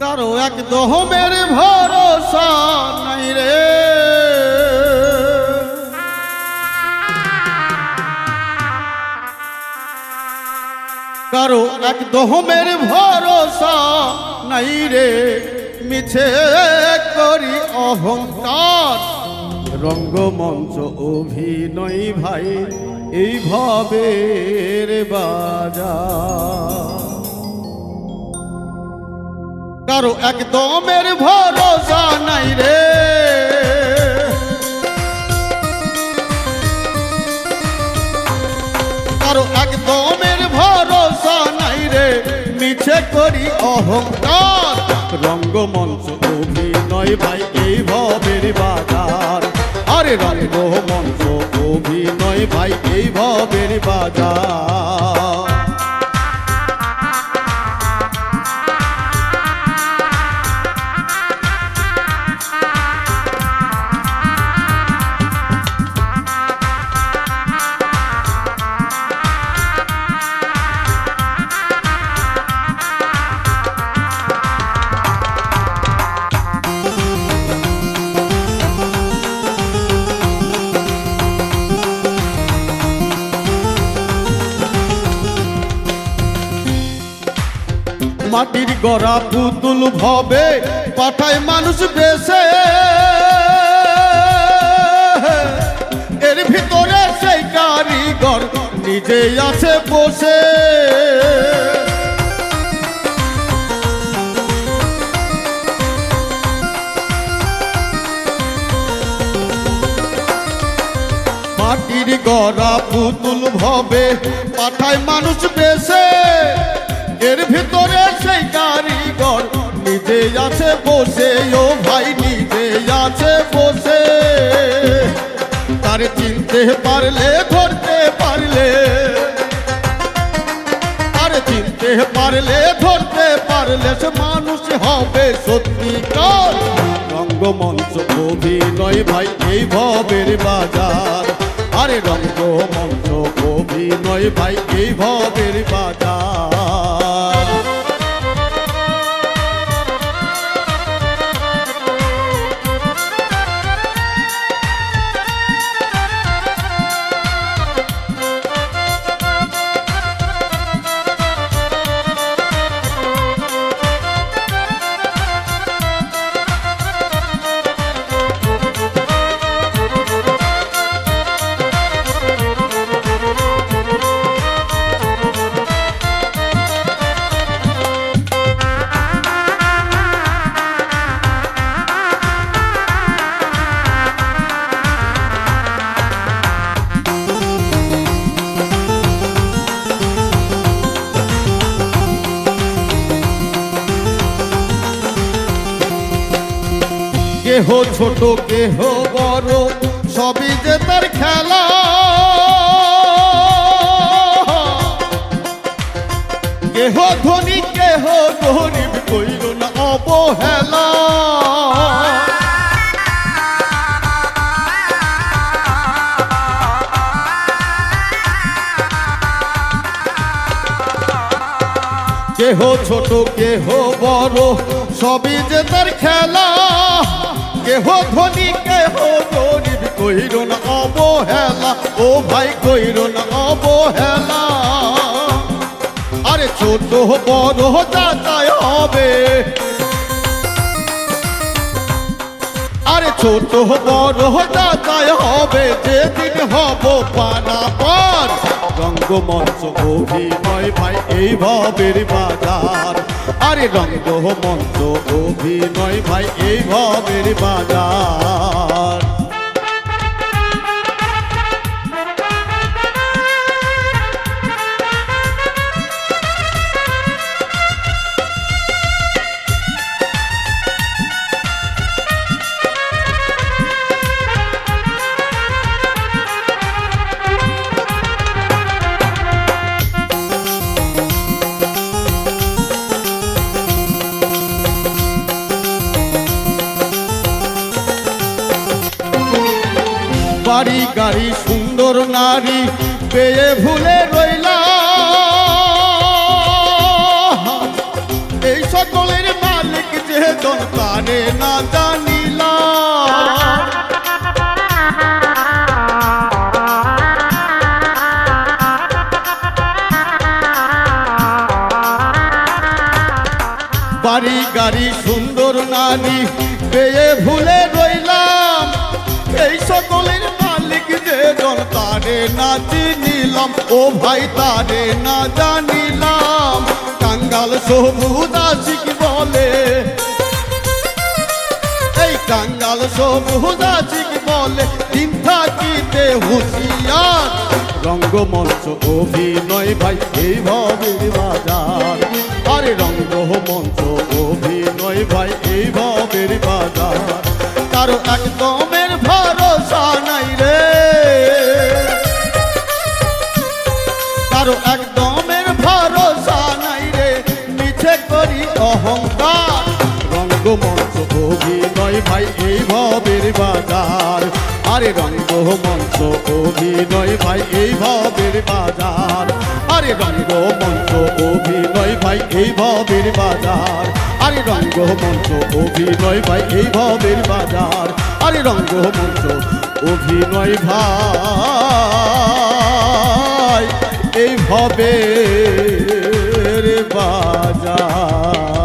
কারও এক দহমের ভরসা নাই রে। কারও এক দহমের ভরসা নাই রে। মিছে করি অহংকার। রঙ্গমঞ্চ অভিনয় ভাই, এইভাবে রে বাজা। কারও একদমের ভরসা নাই রে। কারও একদমের ভরসা নাই রে। মিছে করি অহংকার। রঙ্গমঞ্চ অভিনয় ভাই, এই ভবের বাজার। আরে রঙ্গমঞ্চ অভিনয় ভাই, এই ভবের বাজার। মাটির গড়া পুতুল ভবে, পাঠায় মানুষ বেশে। এর ভিতরে সেই কারিগর নিজে আছে বসে। মাটির গড়া পুতুল ভবে, পাঠায় মানুষ বেশে। এর ভিতরে সেই কারিগর, নিজে আছে বসে, ও ভাই নিজে আছে বসে। তার চিনতে পারলে, ধরতে পারলে আর চিনতে পারলে, ধরতে পারলে সে মানুষ হবে সত্যিকার। রঙ্গমঞ্চ অভিনয় ভাই, এই ভবের বাজার। আরে রঙ্গমঞ্চ অভিনয় ভাই, এই ভবের বাজার। কেহ ছোট, কেহ বড়, সবই যে তার খেলা। কেহ ধনী, কেহ গরিব, কইল না অবহেলা। কেহ ছোট, কেহ বড়, সবই যে তার খেলা। কেহ ধনী, কেহ গরিব কইর না অবহেলা। ও ভাই কইর না অবহেলা। আরে ছোট বড় যাতায় হবে। ছোট বড় তাই হবে যেদিন হব মঞ্চ রঙ্গমঞ্চ অভিনয় ভাই, এই ভবের বাজার। আরে রঙ্গমঞ্চ অভিনয় ভাই, এই ভবের বাজার। বাড়ি গাড়ি, সুন্দর নারী, পেয়ে ভুলে রইলা। এই সকলের মালিক যে তারে না জানিলাম বাড়ি গাড়ি, সুন্দর নারী, পেয়ে ভুলে রইলাম। এই সকলের জন তারে না চিনিলাম। ও ভাই, তারে না জানিলাম। কাঙ্গাল সবুজ আশিক বলে। এই কাঙ্গাল সবুজ আশিক বলে। দিন থাকিতে হুঁশিয়ার। রঙ্গমঞ্চ অভিনয় ভাই, এই ভবের বাজার। আরে রঙ্গমঞ্চ অভিনয় ভাই, এই ভবের বাজার। কারও একদমের কারও একদমের ভরসা নাই রে। মিছে করি অহংকার। রঙ্গমঞ্চ অভিনয় ভাই, এই ভবের বাজার। আরে রঙ্গমঞ্চ অভিনয় ভাই, এই ভবের বাজার। আরে রঙ্গমঞ্চ অভিনয় ভাই, এই ভবের বাজার। আরে রঙ্গমঞ্চ অভিনয় ভাই, এই ভবের বাজার। আরে রঙ্গমঞ্চ অভিনয় ভাই। এই ভবের বাজার।